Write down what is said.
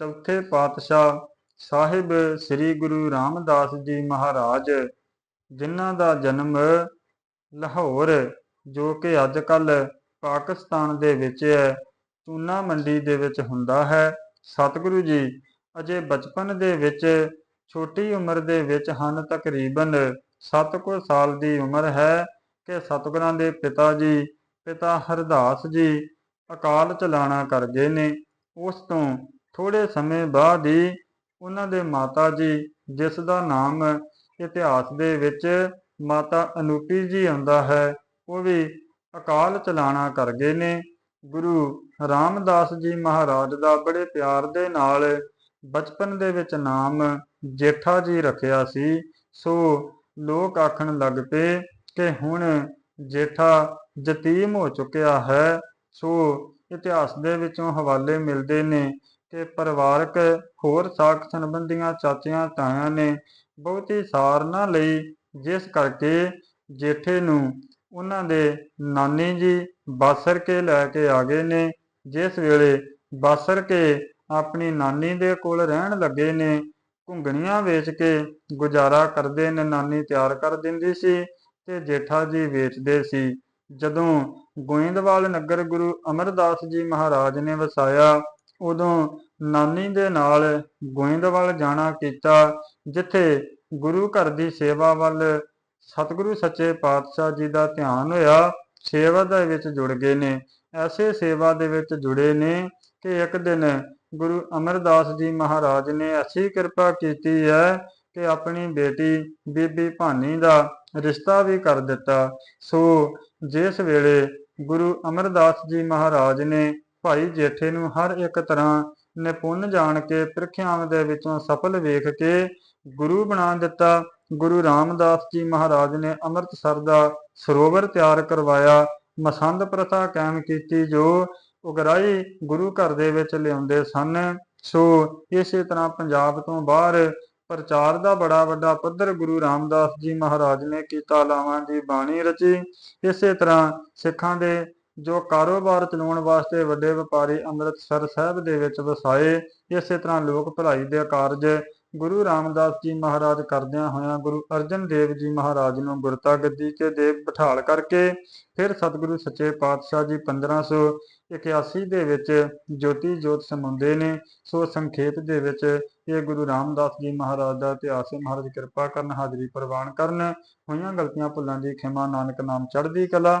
ਚੌਥੇ ਪਾਤਸ਼ਾਹ ਸਾਹਿਬ ਸ੍ਰੀ ਗੁਰੂ ਰਾਮਦਾਸ ਜੀ ਮਹਾਰਾਜ, ਜਿਨ੍ਹਾਂ ਦਾ ਜਨਮ ਲਾਹੌਰ, ਜੋ ਕਿ ਅੱਜ ਕੱਲ ਪਾਕਿਸਤਾਨ ਦੇ ਵਿੱਚ ਹੈ ਚੂਨਾ ਮੰਡੀ ਦੇ ਵਿੱਚ ਹੁੰਦਾ ਹੈ। ਸਤਿਗੁਰੂ ਜੀ ਅਜੇ ਬਚਪਨ ਦੇ ਵਿੱਚ, ਛੋਟੀ ਉਮਰ ਦੇ ਵਿੱਚ ਹਨ, ਤਕਰੀਬਨ 7 ਕੁ ਸਾਲ ਦੀ ਉਮਰ ਹੈ ਕਿ ਸਤਿਗੁਰਾਂ ਦੇ ਪਿਤਾ ਜੀ, ਪਿਤਾ ਹਰਦਾਸ ਜੀ ਅਕਾਲ ਚਲਾਣਾ ਕਰ ਗਏ ਨੇ। ਉਸ ਤੋਂ ਥੋੜੇ ਸਮੇਂ ਬਾਅਦ ਹੀ ਉਹਨਾਂ ਦੇ ਮਾਤਾ ਜੀ, ਜਿਸ ਦਾ ਨਾਮ ਇਤਿਹਾਸ ਦੇ ਵਿੱਚ ਮਾਤਾ ਅਨੂਪੀ ਜੀ ਆਉਂਦਾ ਹੈ, ਉਹ ਵੀ ਅਕਾਲ ਚਲਾਣਾ ਕਰ ਗਏ ਨੇ। ਗੁਰੂ ਰਾਮਦਾਸ ਜੀ ਮਹਾਰਾਜ ਦਾ ਬੜੇ ਪਿਆਰ ਦੇ ਨਾਲ ਬਚਪਨ ਦੇ ਵਿੱਚ ਨਾਮ ਜੇਠਾ ਜੀ ਰੱਖਿਆ ਸੀ। ਸੋ ਲੋਕ ਆਖਣ ਲੱਗ ਪਏ ਕਿ ਹੁਣ ਜੇਠਾ ਯਤੀਮ ਹੋ ਚੁੱਕਿਆ ਹੈ। ਸੋ ਇਤਿਹਾਸ ਦੇ ਵਿੱਚੋਂ ਹਵਾਲੇ ਮਿਲਦੇ ਨੇ ਕਿ ਪਰਿਵਾਰਕ ਹੋਰ ਸਾਖ ਸੰਬੰਧੀਆਂ ਚਾਚਿਆਂ ਤਾਇਆਂ ਨੇ ਬਹੁਤੀ ਸਾਰ ਨਾ ਲਈ, ਜਿਸ ਕਰਕੇ ਜੇਠੇ ਨੂੰ ਉਹਨਾਂ ਦੇ ਨਾਨੀ ਜੀ ਬਾਸਰ ਕੇ ਲੈ ਕੇ ਆ ਗਏ ਨੇ, ਜਿਸ ਵੇਲੇ ਬਾਸਰ ਕੇ ਆਪਣੀ ਨਾਨੀ ਦੇ ਕੋਲ ਰਹਿਣ ਲੱਗੇ ਨੇ, ਘੁੰਗਣੀਆਂ ਵੇਚ ਕੇ ਗੁਜ਼ਾਰਾ ਕਰਦੇ ਨੇ, ਨਾਨੀ ਤਿਆਰ ਕਰ ਦਿੰਦੀ ਸੀ ਤੇ ਜੇਠਾ ਜੀ ਵੇਚਦੇ ਸੀ। ਜਦੋਂ ਗੋਇੰਦਵਾਲ ਨਗਰ ਗੁਰੂ ਅਮਰਦਾਸ ਜੀ ਮਹਾਰਾਜ ਨੇ ਵਸਾਇਆ ਉਦੋਂ ਨਾਨੀ ਦੇ ਨਾਲ ਗੋਇੰਦਵਾਲ ਜਾਣਾ ਕੀਤਾ, ਜਿੱਥੇ ਗੁਰੂ ਘਰ ਦੀ ਸੇਵਾ ਵੱਲ ਸਤਿਗੁਰੂ ਸੱਚੇ ਪਾਤਸ਼ਾਹ ਜੀ ਦਾ ਧਿਆਨ ਹੋਇਆ, ਸੇਵਾ ਦੇ ਵਿੱਚ ਜੁੜ ਗਏ ਨੇ। ਐਸੇ ਸੇਵਾ ਦੇ ਵਿੱਚ ਜੁੜੇ ਨੇ ਕਿ ਇੱਕ ਦਿਨ ਗੁਰੂ ਅਮਰਦਾਸ ਜੀ ਮਹਾਰਾਜ ਨੇ ਐਸੀ ਕਿਰਪਾ ਕੀਤੀ ਹੈ ਕਿ ਆਪਣੀ ਬੇਟੀ ਬੀਬੀ ਭਾਨੀ ਦਾ ਰਿਸ਼ਤਾ ਵੀ ਕਰ ਦਿੱਤਾ। ਸੋ, ਜਿਸ ਵੇਲੇ ਗੁਰੂ ਅਮਰਦਾਸ ਜੀ ਮਹਾਰਾਜ ਨੇ ਭਾਈ ਜੇਠੇ ਨੂੰ ਹਰ ਇੱਕ ਤਰ੍ਹਾਂ ਨਿਪੁੰਨ ਜਾਣ ਕੇ ਪ੍ਰੀਖਿਆਵਾਂ ਦੇ ਵਿੱਚੋਂ ਸਫਲ ਵੇਖ ਕੇ ਗੁਰੂ ਬਣਾ ਦਿੱਤਾ। ਗੁਰੂ ਰਾਮਦਾਸ ਜੀ ਮਹਾਰਾਜ ਨੇ ਅੰਮ੍ਰਿਤਸਰ ਦਾ ਸਰੋਵਰ ਤਿਆਰ ਕਰਵਾਇਆ। ਮਸੰਦ ਪ੍ਰਥਾ ਕਾਇਮ ਕੀਤੀ ਜੋ ਉਗਰਾਈ ਗੁਰੂ ਘਰ ਦੇ ਵਿੱਚ ਲਿਆਉਂਦੇ ਸਨ। ਸੋ ਇਸੇ ਤਰ੍ਹਾਂ ਪੰਜਾਬ ਤੋਂ ਬਾਹਰ ਪ੍ਰਚਾਰ ਦਾ ਬੜਾ ਵੱਡਾ ਪੱਧਰ ਗੁਰੂ ਰਾਮਦਾਸ ਜੀ ਮਹਾਰਾਜ ਨੇ ਕੀਤਾ, ਲਾਵਾਂ ਦੀ ਬਾਣੀ ਰਚੀ। ਇਸੇ ਤਰ੍ਹਾਂ ਸਿੱਖਾਂ ਦੇ ਜੋ ਕਾਰੋਬਾਰ ਚਲਾਉਣ ਵਾਸਤੇ ਵੱਡੇ ਵਪਾਰੀ ਅੰਮ੍ਰਿਤਸਰ ਸਾਹਿਬ ਦੇ ਵਿੱਚ ਵਸਾਏ, ਇਸੇ ਤਰ੍ਹਾਂ ਲੋਕ ਭਲਾਈ ਦੇ ਕਾਰਜ ਗੁਰੂ ਰਾਮਦਾਸ ਜੀ ਮਹਾਰਾਜ ਕਰਦਿਆਂ ਹੋਇਆਂ ਗੁਰੂ ਅਰਜਨ ਦੇਵ ਜੀ ਮਹਾਰਾਜ ਨੂੰ ਗੁਰਤਾ ਗੱਦੀ ਤੇ ਦੇ ਬਿਠਾਲ ਕਰਕੇ ਫਿਰ ਸਤਿਗੁਰੂ ਸੱਚੇ ਪਾਤਸ਼ਾਹ ਜੀ 1581 ਦੇ ਵਿੱਚ ਜੋਤੀ ਜੋਤ ਸਮਾਉਂਦੇ ਨੇ, ਸੋ ਸੰਖੇਪ ਦੇ ਵਿੱਚ ਇਹ ਗੁਰੂ ਰਾਮਦਾਸ ਜੀ ਮਹਾਰਾਜ ਦਾ ਇਤਿਹਾਸ ਹੈ। ਮਹਾਰਾਜ ਕਿਰਪਾ ਕਰਨ, ਹਾਜ਼ਰੀ ਪ੍ਰਵਾਨ ਕਰਨ, ਹੋਈਆਂ ਗਲਤੀਆਂ ਭੁੱਲਾਂ ਦੀ ਖਿਮਾ ਨਾਨਕ ਨਾਮ ਚੜ੍ਹਦੀ ਕਲਾ